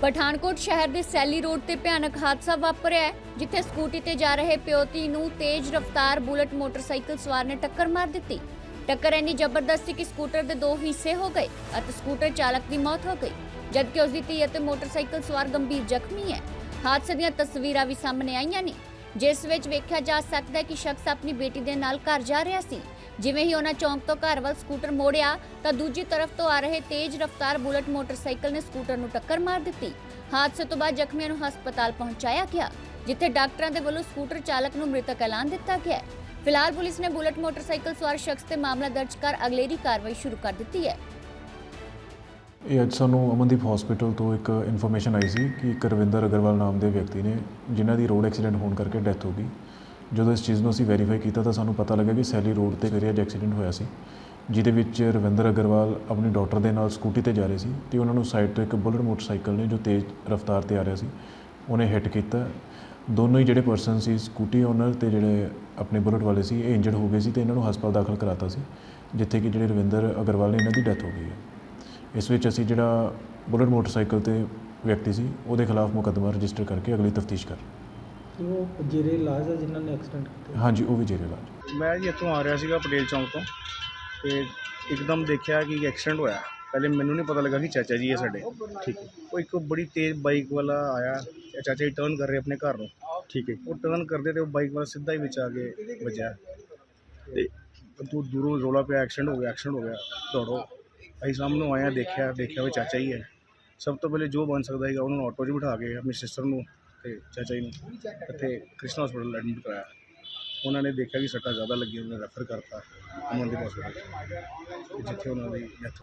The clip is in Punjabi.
ਪਠਾਨਕੋਟ ਸ਼ਹਿਰ ਦੇ ਸੈਲੀ ਰੋਡ ਤੇ ਭਿਆਨਕ ਹਾਦਸਾ ਵਾਪਰਿਆ ਹੈ, ਜਿੱਥੇ ਸਕੂਟੀ ਤੇ ਜਾ ਰਹੇ ਪਿਓਤੀ ਨੂੰ ਤੇਜ਼ ਰਫ਼ਤਾਰ ਬੁਲਟ ਮੋਟਰਸਾਈਕਲ ਸਵਾਰ ਨੇ ਟੱਕਰ ਮਾਰ ਦਿੱਤੀ। ਟੱਕਰ ਇੰਨੀ ਜ਼ਬਰਦਸਤ ਸੀ ਕਿ ਸਕੂਟਰ ਦੇ ਦੋ ਹਿੱਸੇ ਹੋ ਗਏ ਅਤੇ ਸਕੂਟਰ ਚਾਲਕ ਦੀ ਮੌਤ ਹੋ ਗਈ, ਜਦਕਿ ਉਸ ਦੀ ਧੀ ਅਤੇ ਮੋਟਰਸਾਈਕਲ ਸਵਾਰ ਗੰਭੀਰ ਜ਼ਖਮੀ ਹੈ। ਹਾਦਸੇ ਦੀਆਂ ਤਸਵੀਰਾਂ ਵੀ ਸਾਹਮਣੇ ਆਈਆਂ ਨੇ, ਜਿਸ ਵਿੱਚ ਵੇਖਿਆ ਜਾ ਸਕਦਾ ਹੈ ਕਿ ਸ਼ਖਸ ਆਪਣੀ ਬੇਟੀ ਦੇ ਨਾਲ ਘਰ ਜਾ ਰਿਹਾ ਸੀ। ਜਿਵੇਂ ਹੀ ਉਹਨਾਂ ਚੌਂਕ ਤੋਂ ਘਰ ਵੱਲ ਸਕੂਟਰ ਮੋੜਿਆ, ਤਾਂ ਦੂਜੀ ਤਰਫ ਤੋਂ ਆ ਰਹੇ ਤੇਜ਼ ਰਫ਼ਤਾਰ ਬੁਲਟ ਮੋਟਰਸਾਈਕਲ ਨੇ ਸਕੂਟਰ ਨੂੰ ਟੱਕਰ ਮਾਰ ਦਿੱਤੀ। ਹਾਦਸੇ ਤੋਂ ਬਾਅਦ ਜ਼ਖਮੀਆਂ ਨੂੰ ਹਸਪਤਾਲ ਪਹੁੰਚਾਇਆ ਗਿਆ, ਜਿੱਥੇ ਡਾਕਟਰਾਂ ਦੇ ਵੱਲੋਂ ਸਕੂਟਰ ਚਾਲਕ ਨੂੰ ਮ੍ਰਿਤਕ ਐਲਾਨ ਦਿੱਤਾ ਗਿਆ। ਫਿਲਹਾਲ ਪੁਲਿਸ ਨੇ ਬੁਲਟ ਮੋਟਰਸਾਈਕਲ ਸਵਾਰ ਸ਼ਖਸ ਤੇ ਮਾਮਲਾ ਦਰਜ ਕਰ ਅਗਲੇਰੀ ਕਾਰਵਾਈ ਸ਼ੁਰੂ ਕਰ ਦਿੱਤੀ ਹੈ। ਇਹ ਅੱਜ ਸਾਨੂੰ ਅਮਨਦੀਪ ਹਸਪੀਟਲ ਤੋਂ ਇੱਕ ਇਨਫੋਰਮੇਸ਼ਨ ਆਈ ਸੀ ਕਿ ਇੱਕ ਰਵਿੰਦਰ ਅਗਰਵਾਲ ਨਾਮ ਦੇ ਵਿਅਕਤੀ ਨੇ, ਜਿਨ੍ਹਾਂ ਦੀ ਰੋਡ ਐਕਸੀਡੈਂਟ ਹੋਣ ਕਰਕੇ ਡੈਥ ਹੋ ਗਈ। ਜਦੋਂ ਇਸ ਚੀਜ਼ ਨੂੰ ਅਸੀਂ ਵੈਰੀਫਾਈ ਕੀਤਾ ਤਾਂ ਸਾਨੂੰ ਪਤਾ ਲੱਗਾ ਕਿ ਸੈਲੀ ਰੋਡ ਤੇ ਕਰੀਅਰ ਐਕਸੀਡੈਂਟ ਹੋਇਆ ਸੀ, ਜਿਹਦੇ ਵਿੱਚ ਰਵਿੰਦਰ ਅਗਰਵਾਲ ਆਪਣੀ ਡਾਕਟਰ ਦੇ ਨਾਲ ਸਕੂਟੀ ਤੇ ਜਾ ਰਹੇ ਸੀ ਤੇ ਉਹਨਾਂ ਨੂੰ ਸਾਈਡ ਤੋਂ ਇੱਕ ਬੁਲਟ ਮੋਟਰਸਾਈਕਲ ਨੇ ਜੋ ਤੇਜ਼ ਰਫ਼ਤਾਰ ਤੇ ਆ ਰਿਹਾ ਸੀ, ਉਹਨੇ ਹਿੱਟ ਕੀਤਾ। ਦੋਨੋਂ ਹੀ ਜਿਹੜੇ ਪਰਸਨ ਸੀ ਸਕੂਟੀ ਓਨਰ ਤੇ ਜਿਹੜੇ ਆਪਣੇ ਬੁਲਟ ਵਾਲੇ ਸੀ, ਇਹ ਇੰਜਰਡ ਹੋ ਗਏ ਸੀ ਤੇ ਇਹਨਾਂ ਨੂੰ ਹਸਪਤਾਲ ਦਾਖਲ ਕਰਾਤਾ ਸੀ, ਜਿੱਥੇ ਕਿ ਜਿਹੜੇ ਰਵਿੰਦਰ ਅਗਰਵਾਲ ਨੇ ਇਹਨਾਂ ਦੀ ਡੈਥ ਹੋ ਗਈ ਹੈ। ਇਸ ਵਿੱਚ ਅਸੀਂ ਜਿਹੜਾ ਬੁਲਟ ਮੋਟਰਸਾਈਕਲ ਤੇ ਵਿਅਕਤੀ ਸੀ, ਉਹਦੇ ਖਿਲਾਫ ਮੁਕੱਦਮਾ ਰਜਿਸਟਰ ਕਰਕੇ ਅਗਲੀ ਤਫਤੀਸ਼ ਕਰ ਉਹ ਜਿਹੜੇ ਇਲਾਜ ਹੈ ਜਿਨ੍ਹਾਂ ਨੇ ਐਕਸੀਡੈਂਟ ਕੀਤਾ। ਹਾਂਜੀ ਉਹ ਵੀ ਜੇਰੇ ਇਲਾਜ। ਮੈਂ ਜੀ ਇੱਥੋਂ ਆ ਰਿਹਾ ਸੀਗਾ ਪਟੇਲ ਚੌਂਕ ਤੋਂ ਤੇ ਇੱਕਦਮ ਦੇਖਿਆ ਕਿ ਐਕਸੀਡੈਂਟ ਹੋਇਆ। ਪਹਿਲੇ ਮੈਨੂੰ ਨਹੀਂ ਪਤਾ ਲੱਗਾ ਕਿ ਚਾਚਾ ਜੀ ਹੈ ਸਾਡੇ। ਠੀਕ ਹੈ। ਉਹ ਇੱਕ ਬੜੀ ਤੇਜ਼ ਬਾਈਕ ਵਾਲਾ ਆਇਆ। ਇਹ ਚਾਚਾ ਜੀ ਟਰਨ ਕਰ ਰਹੇ ਆਪਣੇ ਘਰ ਨੂੰ। ਠੀਕ ਹੈ। ਉਹ ਟਰਨ ਕਰਦੇ ਤੇ ਉਹ ਬਾਈਕ ਵਾਲਾ ਸਿੱਧਾ ਹੀ ਵਿੱਚ ਆ ਕੇ ਵੱਜਿਆ। ਤੇ ਦੂ ਦੂਰੋਂ ਰੋਲਾ ਪਿਆ ਐਕਸੀਡੈਂਟ ਹੋ ਗਿਆ ਐਕਸੀਡੈਂਟ ਹੋ ਗਿਆ। ਦੌੜੋ। ਅਸੀਂ ਸਾਹਮਣੇ ਆਇਆ ਦੇਖਿਆ ਦੇਖਿਆ ਉਹ ਚਾਚਾ ਹੀ ਹੈ। ਸਭ ਤੋਂ ਪਹਿਲੇ ਜੋ ਬਣ ਸਕਦਾ ਹੈਗਾ ਉਹਨਾਂ ਨੂੰ ਆਟੋ 'ਚ ਬਿਠਾ ਕੇ ਆਪਣੀ ਸਿਸਟਰ ਨੂੰ ਤੇ ਚਾਚਾ ਜੀ ਨੂੰ ਇੱਥੇ ਕ੍ਰਿਸ਼ਨਾ ਹਸਪੀਟਲ ਐਡਮਿਟ ਕਰਾਇਆ। ਉਹਨਾਂ ਨੇ ਦੇਖਿਆ ਵੀ ਸੱਟਾਂ ਜ਼ਿਆਦਾ ਲੱਗੀਆਂ, ਉਹਨਾਂ ਨੇ ਰੈਫਰ ਕਰਤਾ ਅਮਨਦੀਪ ਹਸਪੀਟਲ ਜਿੱਥੇ ਉਹਨਾਂ ਦੀ ਡੈਥ